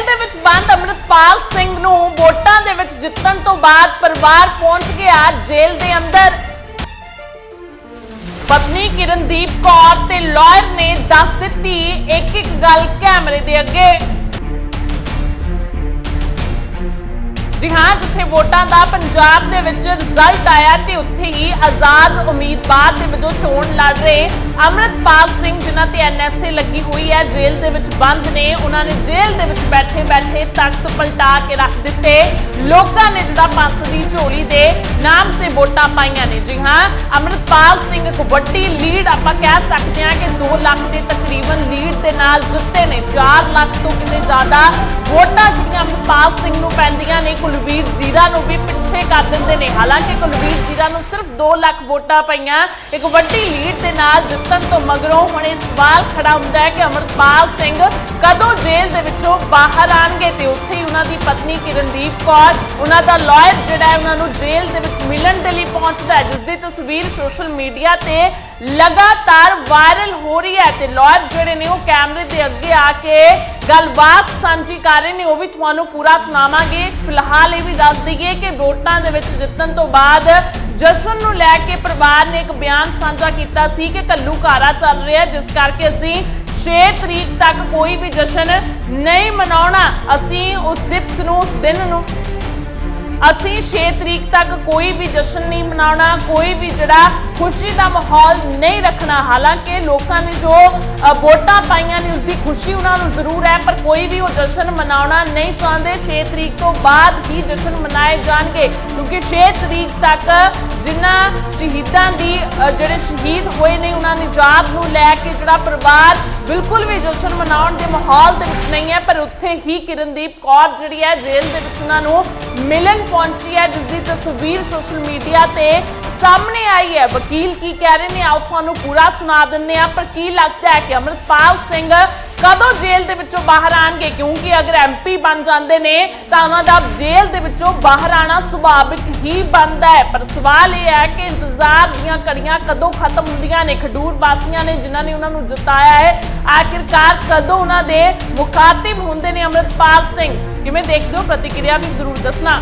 ਜੇਲ੍ਹ ਦੇ ਵਿੱਚ ਬੰਦ ਅਮਰਿਤਪਾਲ ਸਿੰਘ ਨੂੰ ਵੋਟਾਂ ਦੇ ਵਿੱਚ ਜਿੱਤਣ ਤੋਂ ਬਾਅਦ ਪਰਿਵਾਰ ਪਹੁੰਚ ਗਿਆ ਜੇਲ੍ਹ ਦੇ ਅੰਦਰ। ਪਤਨੀ ਕਿਰਨਦੀਪ ਕੌਰ ਤੇ ਲਾਇਰ ਨੇ ਦੱਸ ਦਿੱਤੀ ਇੱਕ ਇੱਕ ਗੱਲ ਕੈਮਰੇ ਦੇ ਅੱਗੇ। ਜੀ ਹਾਂ, ਜਿੱਥੇ ਵੋਟਾਂ ਦਾ ਪੰਜਾਬ ਦੇ ਵਿੱਚ ਰਿਜ਼ਲਟ ਆਇਆ ਤੇ ਉੱਥੇ ਹੀ ਆਜ਼ਾਦ ਉਮੀਦਵਾਰ ਦੇ ਵਜੋਂ ਚੋਣ ਅਮਰਿਤਪਾਲ ਸਿੰਘ, ਜਿਨ੍ਹਾਂ ਤੇ ਐਨਐਸਏ ਲੱਗੀ ਹੋਈ ਹੈ, ਜੇਲ੍ਹ ਦੇ ਵਿੱਚ ਬੰਦ ਨੇ। ਉਹਨਾਂ ਨੇ ਜੇਲ੍ਹ ਦੇ ਵਿੱਚ ਬੈਠੇ ਬੈਠੇ ਤਖਤ ਪਲਟਾ ਕੇ ਰੱਖ ਦਿੱਤੇ। ਲੋਕਾਂ ਨੇ ਜਿਹੜਾ ਪੰਥ ਦੀ ਝੋਲੀ ਦੇ ਨਾਮ ਤੇ ਵੋਟਾਂ ਪਾਈਆਂ ਨੇ। ਜੀ ਹਾਂ ਅਮਰਿਤਪਾਲ ਸਿੰਘ ਇੱਕ ਵੱਡੀ ਲੀਡ, ਆਪਾਂ ਕਹਿ ਸਕਦੇ ਹਾਂ ਕਿ 2 ਲੱਖ ਦੇ ਤਕਰੀਬਨ ਲੀਡ ਦੇ ਨਾਲ ਜਿੱਤੇ ਨੇ। 4 ਲੱਖ ਤੋਂ ਕਿਤੇ ਜ਼ਿਆਦਾ ਵੋਟਾਂ ਜਿਹੜੀਆਂ ਅਮਰਿਤਪਾਲ ਸਿੰਘ ਨੂੰ ਪੈਂਦੀਆਂ ਨੇ। ਕੁਲਵੀਰ ਜੀਰਾ ਨੂੰ ਵੀ ਕਰ ਦਿੰਦੇ ਨੇ। ਹਾਲਾਂਕਿ ਕੁਲਵੀਰ ਜੀਰਾ ਨੂੰ ਸਿਰਫ 2 ਲੱਖ ਵੋਟਾਂ ਪਈਆਂ। ਇੱਕ ਵੱਡੀ ਲੀਡ ਦੇ ਨਾਲ ਜਿੱਤਣ ਤੋਂ ਮਗਰੋਂ ਹੁਣ ਇਹ ਸਵਾਲ ਖੜਾ ਹੁੰਦਾ ਹੈ ਕਿ ਅਮਰਿਤਪਾਲ ਸਿੰਘ ਕਦੋਂ ਜੇਲ੍ਹ ਦੇ ਵਿੱਚੋਂ ਬਾਹਰ ਆਣਗੇ ਤੇ ਉੱਥੇ ਹੀ ਉਹਨਾਂ ਦੀ ਪਤਨੀ ਕਿਰਨਦੀਪ ਕੌਰ, ਉਹਨਾਂ ਦਾ ਲਾਇਰ ਜਿਹੜਾ ਹੈ, ਉਹਨਾਂ ਨੂੰ ਜੇਲ੍ਹ ਦੇ ਵਿੱਚ ਮਿਲਣ ਦੇ ਲਈ ਪਹੁੰਚਦਾ ਹੈ ਜਿਸ ਦੀ ਤਸਵੀਰ ਸੋਸ਼ਲ ਮੀਡੀਆ ਤੇ ਲਗਾਤਾਰ ਵਾਇਰਲ ਹੋ ਰਹੀ ਹੈ ਤੇ ਲਾਇਰ ਜਿਹੜੇ ਨੇ ਉਹ ਕੈਮਰੇ ਦੇ ਅੱਗੇ ਆ ਕੇ ਗੱਲਬਾਤ ਸਾਂਝੀ ਕਰ ਰਹੇ ਨੇ, ਉਹ ਵੀ ਤੁਹਾਨੂੰ ਪੂਰਾ ਸੁਣਾਵਾਂਗੇ। ਫਿਲਹਾਲ ਇਹ ਵੀ ਦੱਸ ਦਈਏ ਕਿ ਵੋਟਾਂ ਦੇ ਵਿੱਚ ਜਿੱਤਣ ਤੋਂ ਬਾਅਦ ਜਸ਼ਨ ਨੂੰ ਲੈ ਕੇ ਪਰਿਵਾਰ ਨੇ ਇੱਕ ਬਿਆਨ ਸਾਂਝਾ ਕੀਤਾ ਸੀ ਕਿ ਕੱਲੂ ਘਾਰਾ ਚੱਲ ਰਿਹਾ, ਜਿਸ ਕਰਕੇ ਅਸੀਂ 6 ਤਰੀਕ ਤੱਕ ਕੋਈ ਵੀ ਜਸ਼ਨ ਨਹੀਂ ਮਨਾਉਣਾ। ਅਸੀਂ ਉਸ ਦਿਵਸ ਨੂੰ, ਉਸ ਦਿਨ ਨੂੰ, ਅਸੀਂ 6 ਤਰੀਕ ਤੱਕ ਕੋਈ ਵੀ ਜਸ਼ਨ ਨਹੀਂ ਮਨਾਉਣਾ, ਕੋਈ ਵੀ ਜਿਹੜਾ ਖੁਸ਼ੀ ਦਾ ਮਾਹੌਲ ਨਹੀਂ ਰੱਖਣਾ। ਹਾਲਾਂਕਿ ਲੋਕਾਂ ਨੇ ਜੋ ਵੋਟਾਂ ਪਾਈਆਂ ਨੇ ਉਸ ਦੀ ਖੁਸ਼ੀ ਉਹਨਾਂ ਨੂੰ ਜ਼ਰੂਰ ਹੈ, ਪਰ ਕੋਈ ਵੀ ਉਹ ਜਸ਼ਨ ਮਨਾਉਣਾ ਨਹੀਂ ਚਾਹੁੰਦੇ। 6 ਤਰੀਕ ਤੋਂ ਬਾਅਦ ਹੀ ਜਸ਼ਨ ਮਨਾਏ ਜਾਣਗੇ, ਕਿਉਂਕਿ 6 ਤਰੀਕ ਤੱਕ ਜਿਨ੍ਹਾਂ ਸ਼ਹੀਦਾਂ ਦੀ ਜਿਹੜੇ ਸ਼ਹੀਦ ਹੋਏ ਨੇ, ਉਹਨਾਂ ਨਿਜਾਤ ਨੂੰ ਲੈ ਕੇ ਜਿਹੜਾ ਪਰਿਵਾਰ ਬਿਲਕੁਲ ਵੀ ਜਸ਼ਨ ਮਨਾਉਣ ਦੇ ਮਾਹੌਲ ਦੇ ਵਿੱਚ ਨਹੀਂ ਹੈ, ਪਰ ਉੱਥੇ ਹੀ ਕਿਰਨਦੀਪ ਕੌਰ ਜਿਹੜੀ ਹੈ, ਜੇਲ੍ਹ ਦੇ ਵਿੱਚ ਉਹਨਾਂ ਨੂੰ ਮਿਲਣ ਪਹੁੰਚੀ ਹੈ ਜਿਸ ਦੀ ਤਸਵੀਰ ਸੋਸ਼ਲ ਮੀਡੀਆ ਤੇ ਸਾਹਮਣੇ ਆਈ ਹੈ। ਵਕੀਲ ਕੀ ਕਹਿ ਰਹੇ ਨੇ? ਆਓ ਤੁਹਾਨੂੰ ਪੂਰਾ ਸੁਣਾ ਦਿੰਦੇ ਆ ਪਰ ਕੀ ਲੱਗਦਾ ਹੈ ਕਿ ਅਮਰਿਤਪਾਲ ਸਿੰਘ ਕਦੋਂ ਜੇਲ੍ਹ ਦੇ ਵਿੱਚੋਂ ਬਾਹਰ ਆਣਗੇ? ਕਿਉਂਕਿ ਅਗਰ ਐਮਪੀ ਬਣ ਜਾਂਦੇ ਨੇ, ਤਾਂ ਉਹਨਾਂ ਦਾ ਜੇਲ੍ਹ ਦੇ ਵਿੱਚੋਂ ਬਾਹਰ ਆਣਾ ਸੁਭਾਵਿਕ ਹੀ ਬਣਦਾ ਹੈ। ਪਰ ਸਵਾਲ ਇਹ ਹੈ ਕਿ ਇੰਤਜ਼ਾਰ ਦੀਆਂ ਘੜੀਆਂ ਕਦੋਂ ਖਤਮ ਹੁੰਦੀਆਂ ਨੇ? ਖਡੂਰ ਵਾਸੀਆਂ ਨੇ ਜਿਨ੍ਹਾਂ ਨੇ ਉਹਨਾਂ ਨੂੰ ਜਿਤਾਇਆ ਹੈ, ਆਖਿਰਕਾਰ ਕਦੋਂ ਉਹਨਾਂ ਦੇ ਮੁਖਾਤਿਬ ਹੁੰਦੇ ਨੇ ਅਮਰਿਤਪਾਲ ਸਿੰਘ? ਕਿਵੇਂ ਦੇਖਦੇ ਹੋ? ਪ੍ਰਤੀਕਿਰਿਆ ਵੀ ਜ਼ਰੂਰ ਦੱਸਣਾ।